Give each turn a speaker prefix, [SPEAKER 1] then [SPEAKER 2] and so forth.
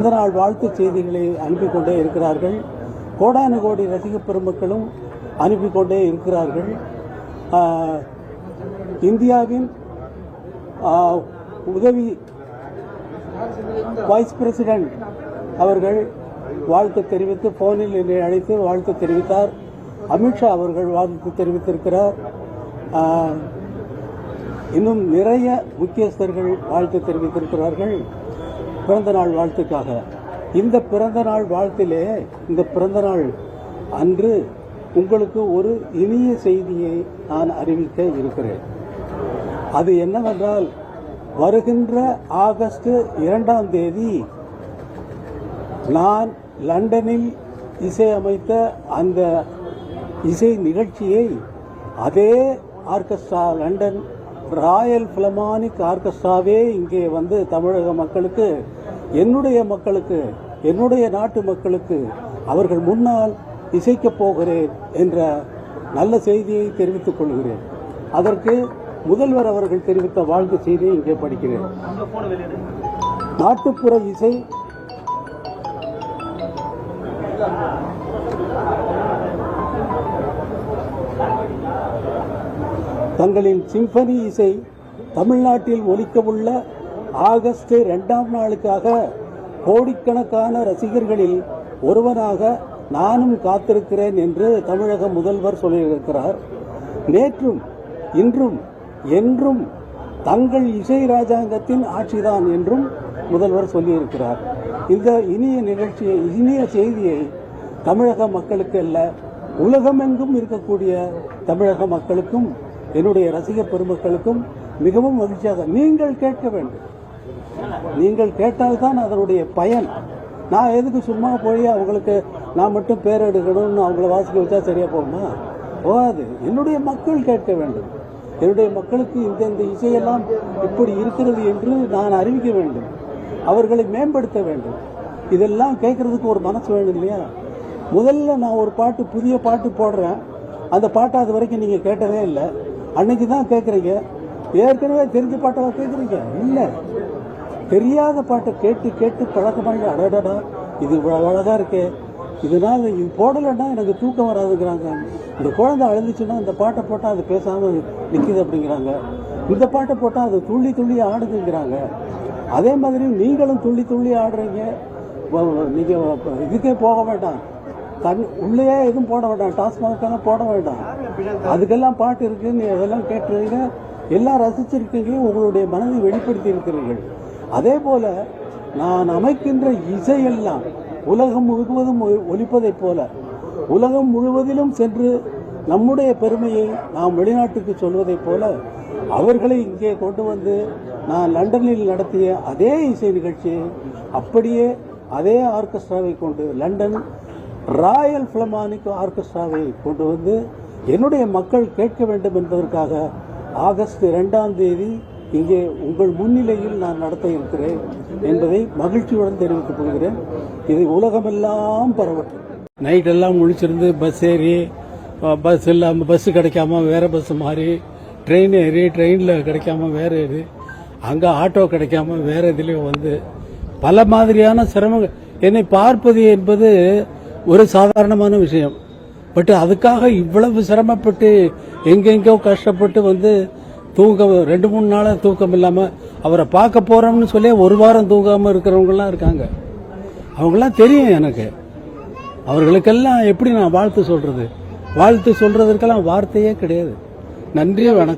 [SPEAKER 1] பிறந்த நாள் வாழ்த்துச் செய்திகளை அனுப்பிக்கொண்டே இருக்கிறார்கள். கோடானு கோடி ரசிக பெருமக்களும் அனுப்பிக் கொண்டே இருக்கிறார்கள் இந்தியாவின் உதவி வைஸ் பிரசிடென்ட் அவர்கள் வாழ்த்து தெரிவித்து போனில் என்னை அழைத்து வாழ்த்து தெரிவித்தார். அமித்ஷா அவர்கள் வாழ்த்து தெரிவித்திருக்கிறார். இன்னும் நிறைய முக்கியஸ்தர்கள் வாழ்த்து தெரிவித்திருக்கிறார்கள். பிறந்த நாள் வாழ்த்துக்காக. இந்த பிறந்த நாள் வாழ்த்திலே இந்த பிறந்த நாள் அன்று உங்களுக்கு ஒரு இனிய செய்தியை நான் அறிவிக்க இருக்கிறேன். அது என்னவென்றால் வருகின்ற ஆகஸ்ட் இரண்டாம் தேதி நான் லண்டனில் இசையமைத்த அந்த இசை நிகழ்ச்சியை அதே ஆர்கெஸ்ட்ரா லண்டன் ராயல் பிலமானிக் ஆர்கெஸ்ட்ராவே இங்கே வந்து தமிழக மக்களுக்கு என்னுடைய மக்களுக்கு என்னுடைய நாட்டு மக்களுக்கு அவர்கள் முன்னால் இசைக்கப் போகிறேன் என்ற நல்ல செய்தியை தெரிவித்துக் கொள்கிறேன். அதற்கு முதல்வர் அவர்கள் தெரிவித்த வாழ்த்து செய்தியை இங்கே படிக்கிறேன். நாட்டுப்புற இசை தங்களின் சிம்பனி இசை தமிழ்நாட்டில் ஒலிக்கவுள்ள ஆகஸ்ட் இரண்டாம் நாளுக்காக கோடிக்கணக்கான ரசிகர்களில் ஒருவனாக நானும் காத்திருக்கிறேன் என்று தமிழக முதல்வர் சொல்லியிருக்கிறார். நேற்றும் இன்றும் என்றும் தங்கள் இசை ராஜாங்கத்தின் ஆட்சிதான் என்றும் முதல்வர் சொல்லியிருக்கிறார். இந்த இனிய நிகழ்ச்சியை இனிய செய்தியை தமிழக மக்களுக்கு அல்ல உலகமெங்கும் இருக்கக்கூடிய தமிழக மக்களுக்கும் என்னுடைய ரசிக பெருமக்களுக்கும் மிகவும் மகிழ்ச்சியாக நீங்கள் கேட்க வேண்டும். நீங்கள் கேட்டால்தான் அதனுடைய பயன். நான் எதுக்கு சும்மா போய் அவங்களுக்கு நான் மட்டும் பேர் எடுக்கணும்னு அவங்கள வாசிக்க வச்சா சரியா போகுமா? போகாது. என்னுடைய மக்கள் கேட்க வேண்டும். என்னுடைய மக்களுக்கு இந்த இந்த இசையெல்லாம் இப்படி இருக்கிறது என்று நான் அறிவிக்க வேண்டும். அவர்களை மேம்படுத்த வேண்டும். இதெல்லாம் கேட்கறதுக்கு ஒரு மனசு வேணும் இல்லையா? முதல்ல நான் ஒரு பாட்டு புதிய பாட்டு போடுறேன். அந்த பாட்டை அது வரைக்கும் நீங்கள் கேட்டதே இல்லை. அன்னைக்கு தான் கேட்குறீங்க. ஏற்கனவே தெரிஞ்ச பாட்டை கேட்குறீங்க. இல்லை. தெரியாத பாட்டை கேட்டு கேட்டு பழக்கமாகி அடடடா இது இவ்வளவு அழகாக இருக்கே. இதனால் இது போடலைன்னா எனக்கு தூக்கம் வராதுங்கிறாங்க. இந்த குழந்தை அழுதுச்சுன்னா இந்த பாட்டை போட்டால் அது பேசாமல் நிற்கிது அப்படிங்கிறாங்க. இந்த பாட்டை போட்டால் அது துள்ளி துள்ளி ஆடுதுங்கிறாங்க. அதே மாதிரி நீங்களும் துள்ளி துள்ளி ஆடுறீங்க. நீங்கள் இதுக்கே போக வேண்டாம். கண் உள்ளேயே எதுவும் போட வேண்டாம். டாஸ்மாகெல்லாம் போட வேண்டாம். அதுக்கெல்லாம் பாட்டு இருக்குன்னு அதெல்லாம் கேட்டுருங்க எல்லாம் ரசிச்சிருக்கீங்க. உங்களுடைய மனதை வெளிப்படுத்தி இருக்கிறீர்கள். அதே போல நான் அமைக்கின்ற இசையெல்லாம் உலகம் முழுவதும் ஒழிப்பதைப் ஒலிப்பதைப் போல உலகம் முழுவதிலும் சென்று நம்முடைய பெருமையை நாம் வெளிநாட்டுக்கு சொல்வதைப் போல அவர்களை இங்கே கொண்டு வந்து நான் லண்டனில் நடத்திய அதே இசை நிகழ்ச்சியை அப்படியே அதே ஆர்கெஸ்ட்ராவை கொண்டு லண்டன் ராயல் பிலமானிக் ஆர்கெஸ்ட்ராவை கொண்டு வந்து என்னுடைய மக்கள் கேட்க வேண்டும் என்பதற்காக ஆகஸ்ட் இரண்டாம் தேதி இங்கே உங்கள் முன்னிலையில் நான் நடத்த இருக்கிறேன் என்பதை மகிழ்ச்சியுடன் தெரிவித்துக் கொள்கிறேன். இது உலகமெல்லாம் பரவட்டும். நைட் எல்லாம் முழிச்சிருந்து பஸ் ஏறி பஸ் இல்லாமல் பஸ் கிடைக்காம வேற பஸ் மாறி ட்ரெயின் ஏறி ட்ரெயினில் கிடைக்காம வேற ஏறி அங்கே ஆட்டோ கிடைக்காம வேற இதுலேயும் வந்து பல மாதிரியான சிரமங்கள். என்னை பார்ப்பது என்பது ஒரு சாதாரணமான விஷயம். பட் அதுக்காக இவ்வளவு சிரமப்பட்டு எங்கெங்கோ கஷ்டப்பட்டு வந்து தூக்கம் ரெண்டு மூணு நாளா தூக்கம் இல்லாமல் அவரை பார்க்க போறோம்னு சொல்லி ஒரு வாரம் தூங்காம இருக்கிறவங்கலாம் இருக்காங்க. அவங்கெல்லாம் தெரியும் எனக்கு. அவர்களுக்கெல்லாம் எப்படி நான் வாழ்த்து சொல்றது? வாழ்த்து சொல்றதற்கெல்லாம் வார்த்தையே கிடையாது. நன்றி வணக்கம்.